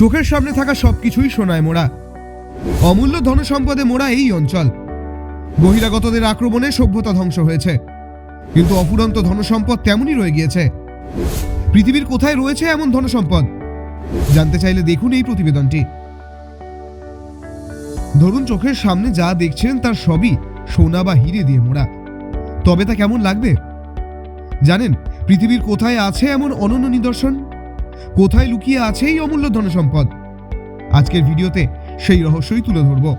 চোখের সামনে থাকা সবকিছুই সোনায় মোড়া। অমূল্য ধনসম্পদে মোড়া এই অঞ্চল। বহিরাগতদের আক্রমণে সভ্যতা ধ্বংস হয়েছে। কিন্তু অপুরন্ত ধনসম্পদ তেমনই রয়ে গিয়েছে। পৃথিবীর কোথায় রয়েছে এমন ধনসম্পদ? জানতে চাইলে দেখুন এই প্রতিবেদনটি। ধরুন চোখের সামনে যা দেখছেন তার সবই সোনা বা হিরে দিয়ে মোড়া। তবে তা কেমন লাগবে? জানেন, পৃথিবীর কোথায় আছে এমন অনন্য নিদর্শন? কোথায় লুকিয়ে আছে এই অমূল্য ধনসম্পদ? আজকের ভিডিওতে সেই রহস্যই তুলে ধরব।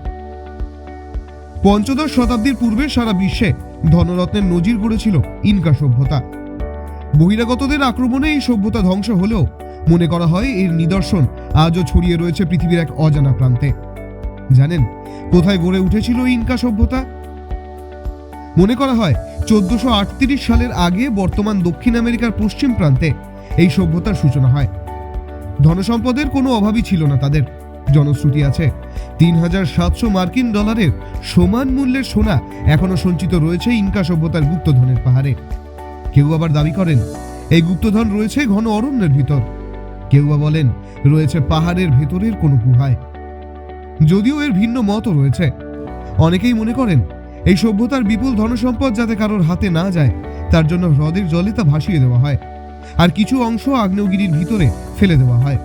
পঞ্চদশ শতাব্দীর পূর্বে সারা বিশ্বে ধনরত্নের নজির গড়েছিল ইনকা সভ্যতা। বহিরাগতদের আক্রমণে এই সভ্যতা ধ্বংস হলেও মনে করা হয় এর নিদর্শন আজও ছড়িয়ে রয়েছে পৃথিবীর এক অজানা প্রান্তে। জানেন কোথায় গড়ে উঠেছিল ইনকা সভ্যতা? মনে করা হয় চোদ্দশো সালের আগে বর্তমান দক্ষিণ আমেরিকার পশ্চিম প্রান্তে এই সভ্যতার সূচনা হয়। ধনসম্পদের কোনো অভাবই ছিল না তাদের। জনশ্রুতি আছে, তিন হাজার সাতশো মার্কিন ডলারের সমান মূল্যের সোনা এখনও সঞ্চিত রয়েছে ইনকা সভ্যতার গুপ্তধনের পাহাড়ে। কেউ আবার দাবি করেন, এই গুপ্তধন রয়েছে ঘন অরণ্যের ভিতর। কেউ বা বলেন, রয়েছে পাহাড়ের ভেতরের কোনো গুহায়। যদিও এর ভিন্ন মতও রয়েছে। অনেকেই মনে করেন, এই সভ্যতার বিপুল ধনসম্পদ যাতে কারোর হাতে না যায়, তার জন্য হ্রদের জলে তা ভাসিয়ে দেওয়া হয়। আর কিছু অংশ আগ্নেয়গিরির ভিতরে ফেলে দেওয়া হয়।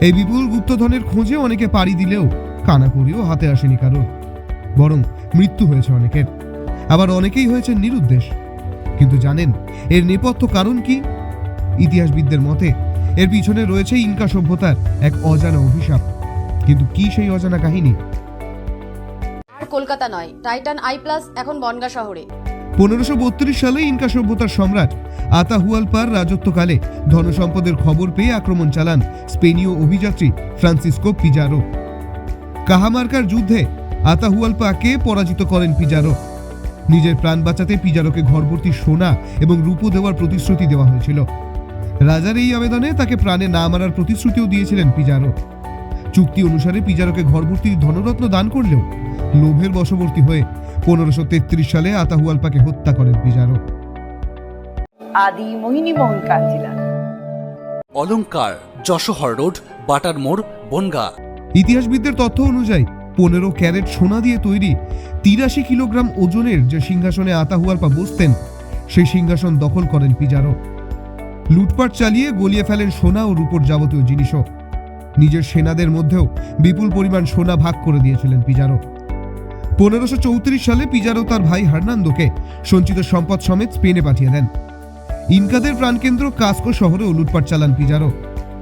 এই বিপুল গুপ্তধনের খোঁজে অনেকে পাড়ি দিলেও কানা হাতে আসেনি কারোর। বরং মৃত্যু হয়েছে অনেকের। আবার অনেকেই হয়েছে নিরুদ্দেশ। কিন্তু জানেন, এর নেপথ্য কারণ কি? ইতিহাসবিদদের মতে, এর পিছনে রয়েছে ইনকা সভ্যতার এক অজানা অভিশাপ। কিন্তু কি সেই অজানা কাহিনী? আর কলকাতা নয়, টাইটান আই প্লাস এখন বনগা শহরে। পনেরোশো সালে ইনকা সভ্যতার সম্রাট আতাহুয়ালপার রাজত্বকালে ধনসম্পদের খবর পেয়ে আক্রমণ চালান স্পেনীয় অভিযাত্রী ফ্রান্সিসকো পিজারো। কাহামার্কার যুদ্ধে আতাহুয়ালপাকে পরাজিত করেন পিজারো। নিজের প্রাণ বাঁচাতে পিজারোকে ঘরভর্তি সোনা এবং রূপো দেওয়ার প্রতিশ্রুতি দেওয়া হয়েছিল। রাজার এই আবেদনে তাকে প্রাণে না মারার প্রতিশ্রুতিও দিয়েছিলেন পিজারো। চুক্তি অনুসারে পিজারোকে ঘরভর্তি ধনরত্ন দান করলেও লোভের বশবর্তী হয়ে পনেরোশো তেত্রিশ সালে আতাহুয়ালপাকে হত্যা করেন পিজারো আদি মোহিনী মোহন কাঞ্জিলাল। অলংকার যশোহর রোড বাটার মোড় বনগা। ইতিহাসবিদদের তথ্য অনুযায়ী পনেরো ক্যারেট সোনা দিয়ে তৈরি তিরাশি কিলোগ্রাম ওজনের যে সিংহাসনে আতাহুয়ালপা বসতেন সেই সিংহাসন দখল করেন পিজারো লুটপাট চালিয়ে গলিয়ে ফেলেন সোনা ও রূপোর যাবতীয় জিনিসও। নিজের সেনাদের মধ্যেও বিপুল পরিমাণ সোনা ভাগ করে দিয়েছিলেন পিজারো পনেরোশো সালে পিজারো তার ভাই হার্নান্দোকে সঞ্চিত সম্পদ সমেত স্পেনে পাঠিয়ে দেন। ইনকাদের প্রাণকেন্দ্র কাস্কো শহরেও লুটপাট চালান পিজারো।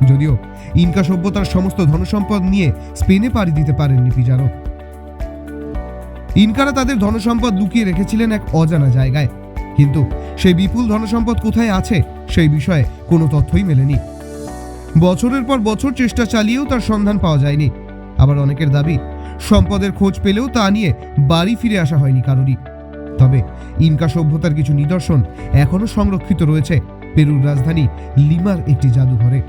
যদিও ইনকা সভ্যতার সমস্ত ধনসম্পদ নিয়ে স্পেনে পাড়ি দিতে পারেননি পিজারো। ইনকারা তাদের ধনসম্পদ লুকিয়ে রেখেছিলেন এক অজানা জায়গায়। কিন্তু সেই বিপুল ধনসম্পদ কোথায় আছে সেই বিষয়ে কোনো তথ্যই মেলেনি। বছরের পর বছর চেষ্টা চালিয়েও তার সন্ধান পাওয়া যায়নি। আবার অনেকের দাবি সম্পদের খোঁজ পেলেও তা নিয়ে বাড়ি ফিরে আসা হয়নি কারোরই তবে ইনকা সভ্যতার কিছু নিদর্শন এখনো সংরক্ষিত রয়েছে পেরুর রাজধানী লিমার একটি জাদুঘরে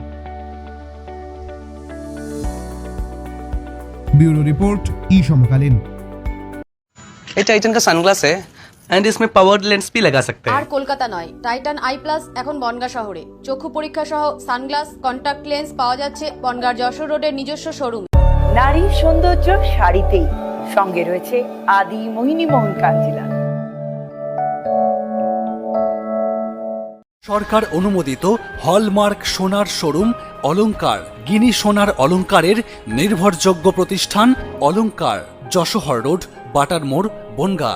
ब्यूरो रिपोर्ट ई समकालीन ये टाइटन का सनग्लास है एंड इसमें पावर लेंस भी लगा सकते আর हैं কলকাতা নয় টাইটান আই প্লাস এখন বনগা শহরে চক্ষু পরীক্ষা সহ সানগ্লাস কন্টাক্ট লেন্স পাওয়া যাচ্ছে বনগার যশোর রোডের নিজস্ব শোরুম নারীর সৌন্দর্য শাড়িতেই সঙ্গে রয়েছে আদি মোহিনী মোহন কাঞ্জিলা সরকার অনুমোদিত হলমার্ক সোনার শোরুম অলঙ্কার গিনি সোনার অলঙ্কারের নির্ভরযোগ্য প্রতিষ্ঠান অলঙ্কার যশোহর রোড বাটার মোড় বনগা।